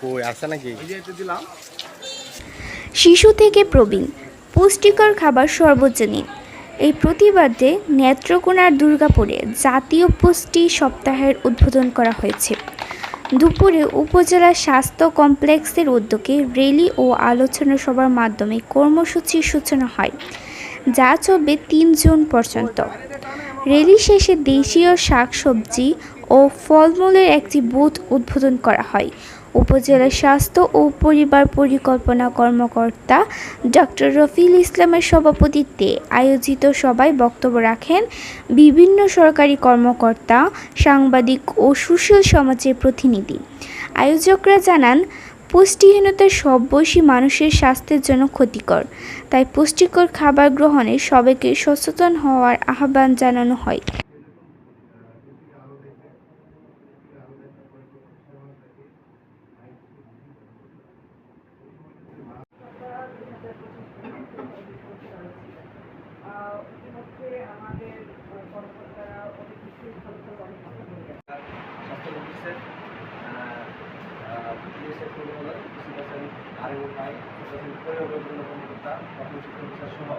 কই আছে নাকি? এই যে এটা দিলাম। শিশু থেকে প্রবীণ পুষ্টিকর খাবার সর্বজনীন এই প্রতিবাদে নেত্রকোনার দুর্গাপুরে জাতীয় পুষ্টি সপ্তাহের উদ্বোধন করা হয়েছে। দুপুরে উপজেলা স্বাস্থ্য কমপ্লেক্সের উদ্যোগে র্যালি ও আলোচনা সভার মাধ্যমে কর্মসূচির সূচনা হয় যা চলবে তিন জুন পর্যন্ত। র্যালি শেষে দেশীয় শাকসবজি ও ফলমূলের একটি বুথ উদ্বোধন করা হয়। উপজেলা স্বাস্থ্য ও পরিবার পরিকল্পনা কর্মকর্তা ডক্টর রফিল ইসলামের সভাপতিত্বে আয়োজিত সভায় বক্তব্য রাখেন বিভিন্ন সরকারি কর্মকর্তা, সাংবাদিক ও সুশীল সমাজের প্রতিনিধি। আয়োজকরা জানান পুষ্টিহীনতা সব বয়সী মানুষের স্বাস্থ্যের জন্য ক্ষতিকর, তাই পুষ্টিকর খাবার গ্রহণে সবাইকে সচেতন হওয়ার আহ্বান জানানো হয়। প্রসেস পুলিশের পরিমাণ কিছু পার্সেন্ট আরে উপায় কিছু পার্সেন্ট কর্মকর্তা প্রথম শিক্ষক সহ